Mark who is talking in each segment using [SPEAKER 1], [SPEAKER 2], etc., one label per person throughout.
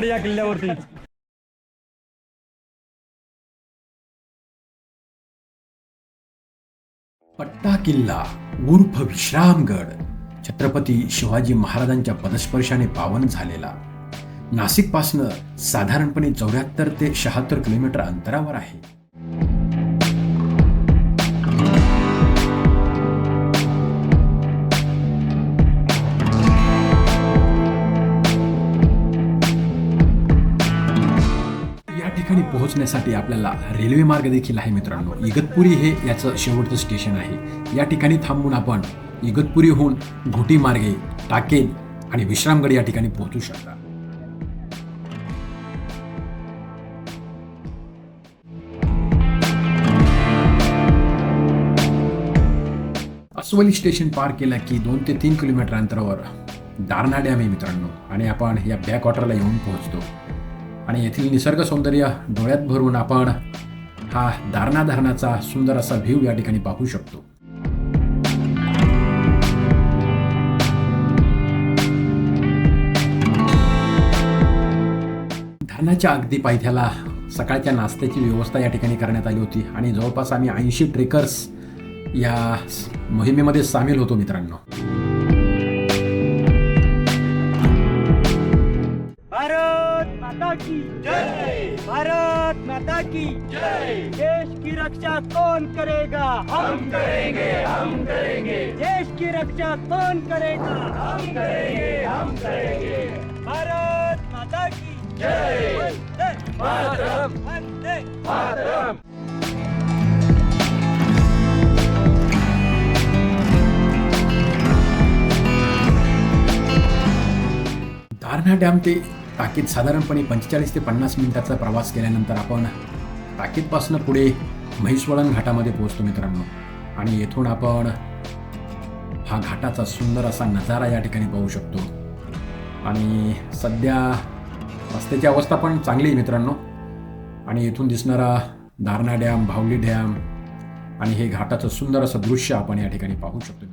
[SPEAKER 1] विश्रामगड या किल्ल्यावरती.
[SPEAKER 2] पट्टा किल्ला उर्फ विश्रामगड. छत्रपती शिवाजी महाराजांच्या पदस्पर्शाने पावन झालेला. नाशिकपासनं साधारणपणे चौऱ्याहत्तर ते शहात्तर किलोमीटर अंतरावर आहे. पोहोचण्यासाठी आपल्याला रेल्वे मार्ग देखील आहे मित्रांनो. इगतपुरी हे याचं शेवटचं स्टेशन आहे. या ठिकाणी थांबून आपण इगतपुरीहून घोटी मार्गे टाकेल आणि विश्रामगड या ठिकाणी पोहोचू शकता. अस्वली स्टेशन पार केलं की दोन ते तीन किलोमीटर अंतरावर दारना डॅम आहे मित्रांनो. आणि आपण या बॅक वॉटरला येऊन पोहोचतो. आणि येथील निसर्ग सौंदर्य डोळ्यात भरून आपण हा धारणा धारणाचा सुंदर असा व्ह्यू या ठिकाणी पाहू शकतो. धरणाच्या अगदी पायथ्याला सकाळच्या नाश्त्याची व्यवस्था या ठिकाणी करण्यात आली होती आणि जवळपास आम्ही ऐंशी ट्रेकर्स या मोहिमेमध्ये सामील होतो मित्रांनो.
[SPEAKER 3] माता की जय। भारत माता की जय। देश की रक्षा कौन करेगा? हम करेंगे हम करेंगे। देश की रक्षा कौन करेगा? हम करेंगे हम करेंगे। भारत माता की जय। वंदे मातरम। वंदे मातरम
[SPEAKER 2] ते टाकीत साधारणपणे पंचेचाळीस ते पन्नास मिनिटाचा प्रवास केल्यानंतर आपण टाकीतपासनं पुढे म्हैसवळण घाटामध्ये पोहोचतो मित्रांनो. आणि येथून आपण हा घाटाचा सुंदर असा नजारा या ठिकाणी पाहू शकतो. आणि सध्या रस्त्याची अवस्था पण चांगली आहे मित्रांनो. आणि येथून दिसणारा दारणा डॅम भावली डॅम आणि हे घाटाचं सुंदर असं दृश्य आपण या ठिकाणी पाहू शकतो.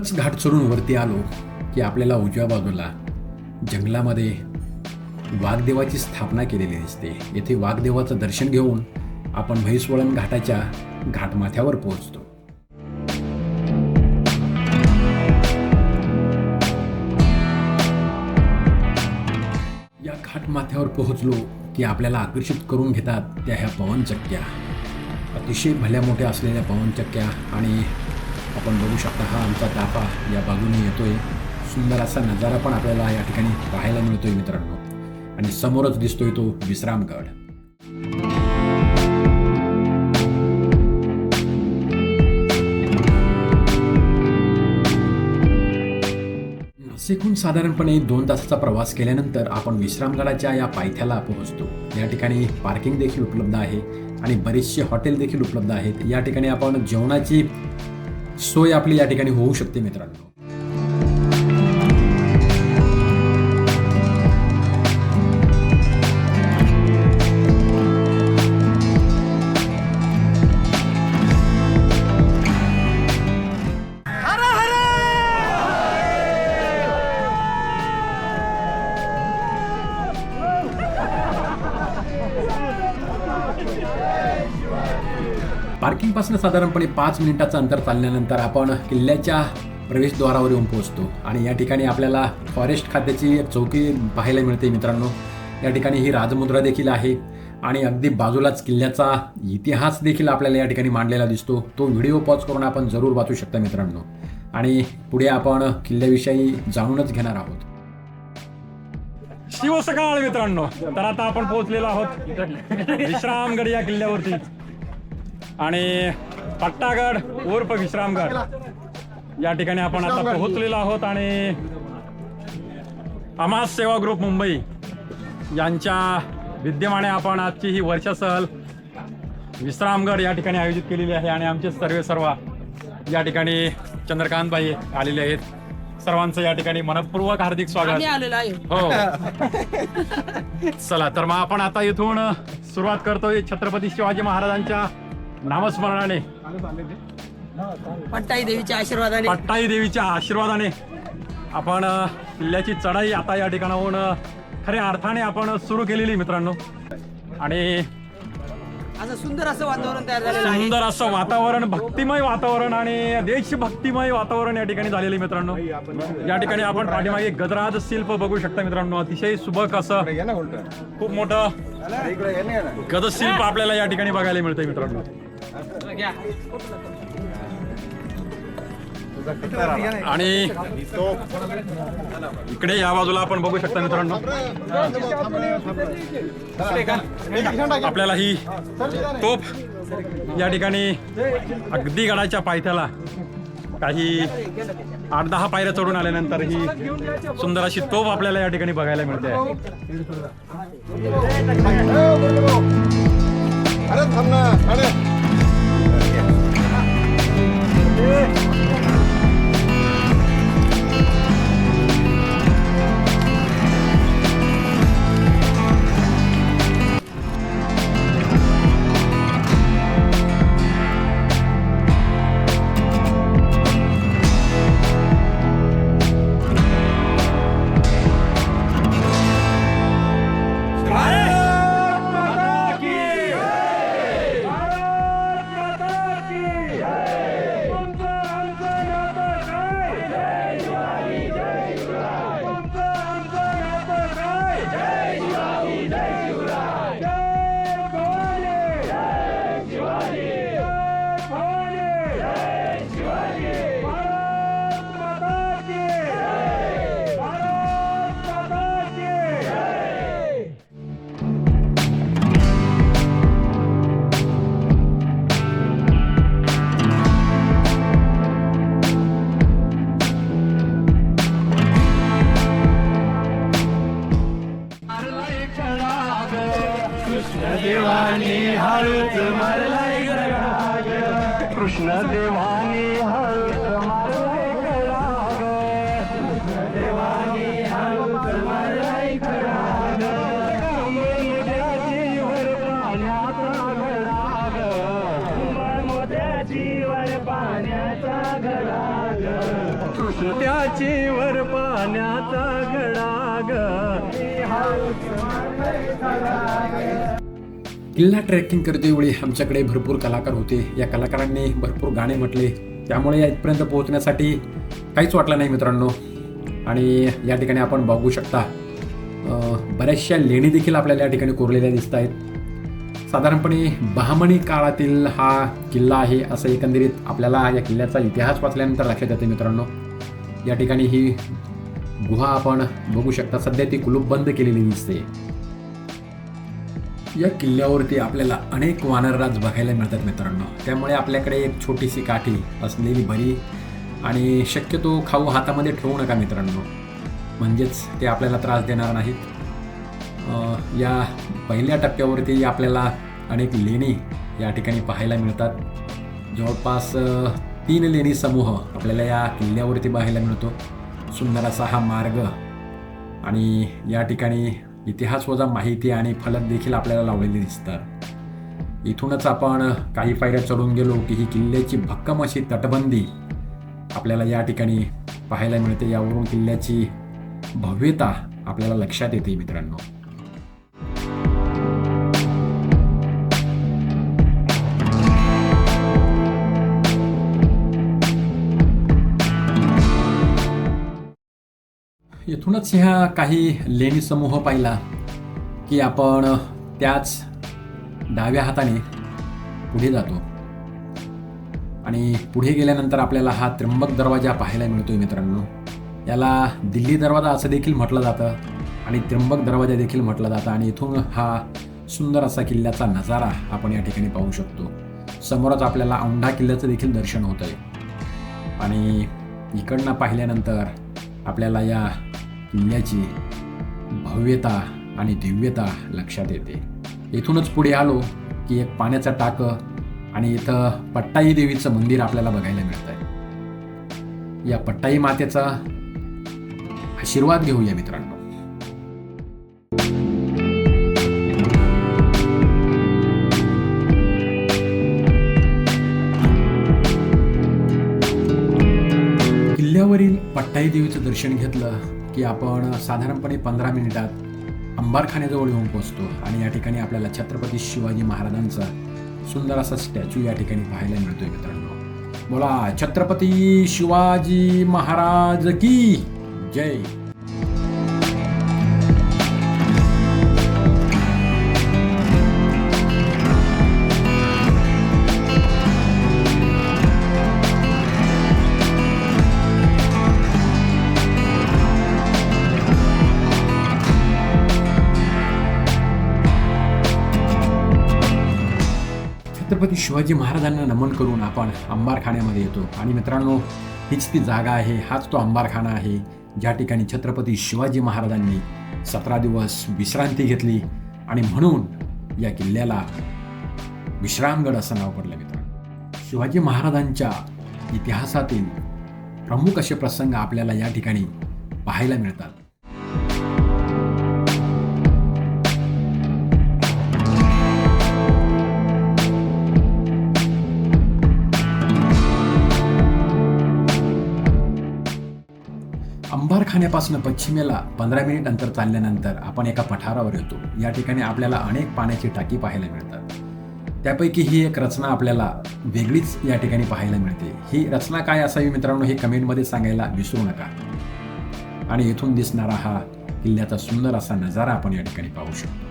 [SPEAKER 2] येथूनच घाट चढून वरती आलो की आपल्याला उजव्या बाजूला जंगलामध्ये वाघदेवाची स्थापना केलेली दिसते. येथे वाघदेवाचं दर्शन घेऊन आपण म्हैसवळण घाटाच्या घाटमाथ्यावर पोहोचतो. या घाटमाथ्यावर पोहोचलो की आपल्याला आकर्षित करून घेतात त्या ह्या पवनचक्क्या. अतिशय भल्या मोठ्या असलेल्या पवनचक्क्या आणि आपण बघू शकता हा आमचा ताफा या बाजूने येतोय. सुंदर असा नजारा पण आपल्याला या ठिकाणी पाहायला मिळतोय मित्रांनो. आणि समोरच दिसतोय तो विश्रामगड. नाशिकहून साधारणपणे दोन तासाचा प्रवास केल्यानंतर आपण विश्रामगडाच्या या पायथ्याला पोहोचतो. या ठिकाणी पार्किंग देखील उपलब्ध आहे आणि बरेचसे हॉटेल देखील उपलब्ध आहेत. या ठिकाणी आपण जेवणाची सोय आपली या ठिकाणी होऊ शकते मित्रांनो. पार्किंगपासून साधारणपणे पाच मिनिटाचं अंतर चालल्यानंतर आपण किल्ल्याच्या प्रवेशद्वारावर येऊन पोहोचतो. आणि या ठिकाणी आपल्याला फॉरेस्ट खात्याची एक चौकी पाहायला मिळते मित्रांनो. या ठिकाणी ही राजमुद्रा देखील आहे. आणि अगदी बाजूलाच किल्ल्याचा इतिहास देखील आपल्याला या ठिकाणी मांडलेला दिसतो. तो व्हिडिओ पॉज करून आपण जरूर वाचू शकता मित्रांनो. आणि पुढे आपण किल्ल्याविषयी जाणूनच घेणार आहोत.
[SPEAKER 1] शिव सकाळ मित्रांनो. तर आता आपण पोहोचलेलो आहोत. विश्रामगड या किल्ल्यावरती. आणि पट्टागड उर्फ विश्रामगड. या ठिकाणी आपण आता पोहोचलेलो आहोत आणि अमास सेवा ग्रुप मुंबई यांच्या विद्यमाने आपण आजची ही वर्षा सहल विश्रामगड या ठिकाणी आयोजित केलेली आहे आणि आमचे सर्वे सर्व या ठिकाणी चंद्रकांतबाई आलेले आहेत. सर्वांचं या ठिकाणी मनपूर्वक हार्दिक स्वागत.
[SPEAKER 4] आम्ही आलेलो आहे.
[SPEAKER 1] हो. चला तर मग आपण आता इथून सुरुवात करतोय छत्रपती शिवाजी महाराजांच्या नामस्मरणाने.
[SPEAKER 4] पट्टाई देवीच्या आशीर्वादाने.
[SPEAKER 1] पट्टाई देवीच्या आशीर्वादाने आपण किल्ल्याची चढाई आता या ठिकाणाहून खऱ्या अर्थाने आपण सुरू केलेली मित्रांनो. आणि
[SPEAKER 4] असं सुंदर असं वातावरण तयार झालेलं आहे.
[SPEAKER 1] सुंदर असं वातावरण भक्तिमय वातावरण आणि देशभक्तिमय वातावरण या ठिकाणी झालेलं आहे मित्रांनो. या ठिकाणी आपण पाठीमागे गजराज शिल्प बघू शकता मित्रांनो. अतिशय सुबक असं खूप मोठं गजशिल्प आपल्याला या ठिकाणी बघायला मिळतंय मित्रांनो. आणि इकडे या बाजूला आपण बघू शकता मित्रांनो. आपल्याला ही तोफ या ठिकाणी अगदी गडाच्या पायथ्याला काही आठ दहा पायऱ्या चढून आल्यानंतर ही सुंदर अशी तोफ आपल्याला या ठिकाणी बघायला मिळते.
[SPEAKER 5] अरे थांब ना अरे
[SPEAKER 1] वर पाण्याचा गडाग.
[SPEAKER 2] किल्ला ट्रेकिंग करतेवेळी आमच्याकडे भरपूर कलाकार होते. या कलाकारांनी भरपूर गाणे म्हटले. त्यामुळे इथपर्यंत पोहोचण्यासाठी काहीच वाटलं नाही मित्रांनो. आणि या ठिकाणी आपण बघू शकता बऱ्याचशा लेणी देखील आपल्याला या ठिकाणी कोरलेल्या दिसत आहेत. साधारणपणे बहामणी काळातील हा किल्ला आहे असं एकंदरीत आपल्याला या किल्ल्याचा इतिहास वाचल्यानंतर लक्षात येते मित्रांनो. या ठिकाणी ही गुहा आपण बघू शकता. सध्या ती कुलूप बंद केलेली दिसते. या किल्ल्यावरती आपल्याला अनेक वानरराज बघायला मिळतात मित्रांनो. त्यामुळे आपल्याकडे एक छोटीशी काठी असलेली बरी आणि शक्यतो खाऊ हातामध्ये ठेवू नका मित्रांनो. म्हणजेच ते आपल्याला त्रास देणार नाहीत. या पहिल्या टप्प्यावरती आपल्याला अनेक लेणी या ठिकाणी पाहायला मिळतात. जवळपास तीन लेणी समूह आपल्याला या किल्ल्यावरती पाहायला मिळतो. सुंदर असा हा मार्ग. आणि या ठिकाणी इतिहास वजा माहिती आणि फलक देखील आपल्याला लावलेले दिसतात. इथूनच आपण काही पायऱ्या चढून गेलो की ही किल्ल्याची भक्कम अशी तटबंदी आपल्याला या ठिकाणी पाहायला मिळते. यावरून किल्ल्याची भव्यता आपल्याला लक्षात येते मित्रांनो. इथूनच ह्या काही लेणी समूह पाहिला की आपण त्याच डाव्या हाताने पुढे जातो. आणि पुढे गेल्यानंतर आपल्याला हा त्र्यंबक दरवाजा पाहायला मिळतोय मित्रांनो. याला दिल्ली दरवाजा असं देखील म्हटलं जातं आणि त्र्यंबक दरवाजा देखील म्हटलं जातं. आणि इथून हा सुंदर असा किल्ल्याचा नजारा आपण या ठिकाणी पाहू शकतो. समोरच आपल्याला औंढा किल्ल्याचं देखील दर्शन होतं आहे आणि इकडनं पाहिल्यानंतर आपल्याला या किल्ल्याची भव्यता आणि दिव्यता लक्षात येते. इथूनच पुढे आलो की एक पाण्याचं टाकं आणि इथं पट्टाई देवीचं मंदिर आपल्याला बघायला मिळत आहे या पट्टाई मातेचा आशीर्वाद घेऊया मित्रांनो. किल्ल्यावरील पट्टाई देवीचं दर्शन घेतलं की आपण साधारणपणे पंधरा मिनिटात अंबारखान्याजवळ येऊन पोहोचतो आणि या ठिकाणी आपल्याला छत्रपती शिवाजी महाराजांचा सुंदर असा स्टॅच्यू या ठिकाणी पाहायला मिळतोय मित्रांनो. बोला छत्रपती शिवाजी महाराज की जय. शिवाजी महाराजांना नमन करून आपण अंबारखान्यामध्ये येतो. आणि मित्रांनो हीच ती जागा आहे हाच तो अंबारखाना आहे ज्या ठिकाणी छत्रपती शिवाजी महाराजांनी सतरा दिवस विश्रांती घेतली आणि म्हणून या किल्ल्याला विश्रामगड असं नाव पडलं मित्रांनो. शिवाजी महाराजांच्या इतिहासातील प्रमुख असे प्रसंग आपल्याला या ठिकाणी पाहायला मिळतात. कारखान्यापासून पश्चिमेला पंधरा मिनिट अंतर चालल्यानंतर आपण एका पठारावर येतो. या ठिकाणी आपल्याला अनेक पाण्याची टाकी पाहायला मिळतात. त्यापैकी ही एक रचना आपल्याला वेगळीच या ठिकाणी पाहायला मिळते. ही रचना काय असावी मित्रांनो हे कमेंटमध्ये सांगायला विसरू नका. आणि येथून दिसणारा हा किल्ल्याचा सुंदर असा नजारा आपण या ठिकाणी पाहू शकतो.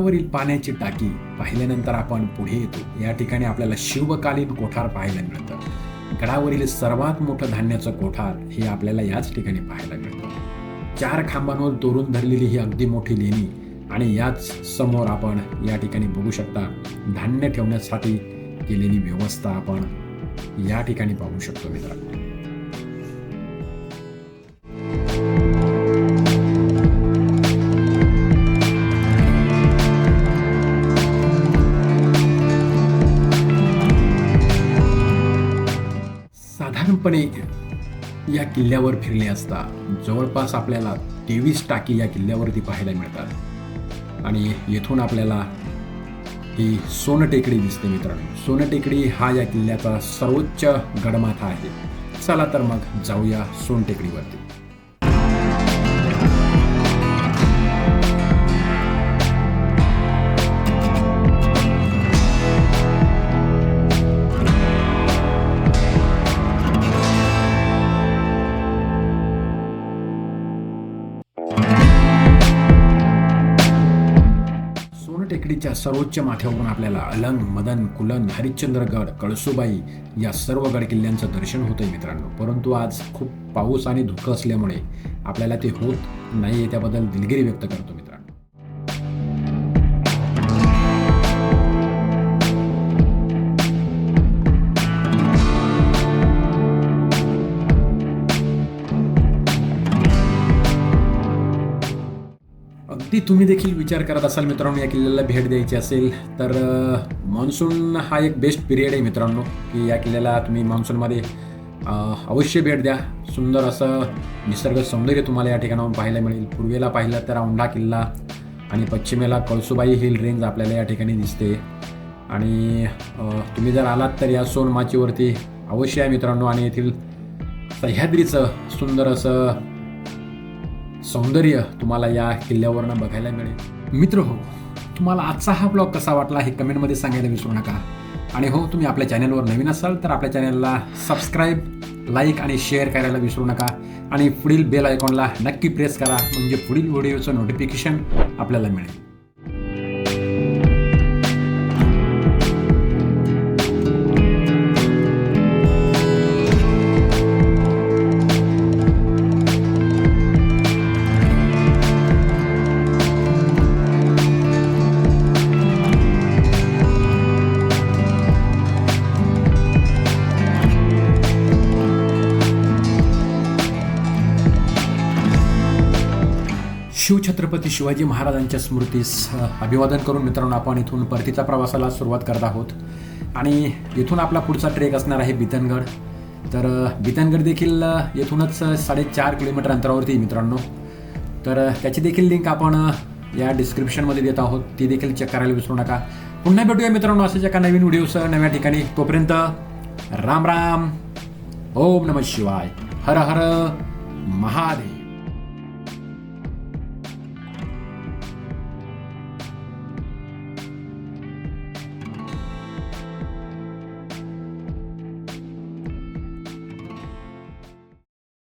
[SPEAKER 2] पठारावरील पाण्याची टाकी पाहिल्यानंतर आपण पुढे येतो. या ठिकाणी आपल्याला शिवकालीन कोठार पाहायला मिळतं. गडावरील सर्वात मोठं धान्याचं कोठार हे आपल्याला याच ठिकाणी पाहायला मिळतं. चार खांबांवर तोरून धरलेली ही अगदी मोठी लेणी आणि याच समोर आपण या ठिकाणी बघू शकता धान्य ठेवण्यासाठी केलेली व्यवस्था आपण या ठिकाणी पाहू शकतो मित्रांनो. साधारणपणे या किल्ल्यावर फिरले असता जवळपास आपल्याला तेवीस टाकी या किल्ल्यावरती पाहायला मिळतात. आणि येथून आपल्याला ही सोनटेकडी दिसते मित्रांनो. सोनटेकडी हा या किल्ल्याचा सर्वोच्च गडमाथा आहे. चला तर मग जाऊया सोनटेकडीवरती. सोनटेकडीच्या सर्वोच्च माथ्यावरून आपल्याला अलंग मदन कुलन हरिश्चंद्रगड कळसुबाई या सर्व गड किल्ल्यांचं दर्शन होतंय मित्रांनो. परंतु आज खूप पाऊस आणि धुकं असल्यामुळे आपल्याला ते होत नाही त्याबद्दल दिलगिरी व्यक्त करतो ती तुम्ही देखील विचार करत असाल मित्रांनो या किल्ल्याला भेट द्यायची असेल तर मान्सून हा एक बेस्ट पिरियड आहे मित्रांनो की या किल्ल्याला तुम्ही मान्सूनमध्ये अवश्य भेट द्या. सुंदर असं निसर्ग सौंदर्य तुम्हाला या ठिकाणाहून पाहायला मिळेल. पूर्वेला पाहिलं तर औंढा किल्ला आणि पश्चिमेला कळसुबाई हिल रेंज आपल्याला या ठिकाणी दिसते. आणि तुम्ही जर आलात तर या सोनमाचीवरती अवश्य आहे मित्रांनो आणि येथील सह्याद्रीचं सुंदर असं सौंदर्य तुम्हाला या किल्ल्यावरनं बघायला मिळेल. मित्र हो तुम्हाला आजचा हा ब्लॉग कसा वाटला हे कमेंटमध्ये सांगायला विसरू नका. आणि हो तुम्ही आपल्या चॅनलवर नवीन असाल तर आपल्या चॅनलला सबस्क्राईब लाईक आणि शेअर करायला विसरू नका. आणि पुढील बेल आयकॉनला नक्की प्रेस करा म्हणजे पुढील व्हिडिओचं नोटिफिकेशन आपल्याला मिळेल. छत्रपती शिवाजी महाराजांच्या स्मृतीस अभिवादन करून मित्रांनो आपण इथून परतीच्या प्रवासाला सुरुवात करत आहोत. आणि इथून आपला पुढचा ट्रेक असणार आहे बितनगड. तर बितनगड देखील येथूनच साडेचार किलोमीटर अंतरावरती मित्रांनो. तर त्याची देखील लिंक आपण या डिस्क्रिप्शनमध्ये देत आहोत. ती देखील चेक करायला विसरू नका. पुन्हा भेटूया मित्रांनो असेच एका नवीन व्हिडिओसह नव्या ठिकाणी. तोपर्यंत राम राम. ओम नम शिवाय. हर हर महादेव.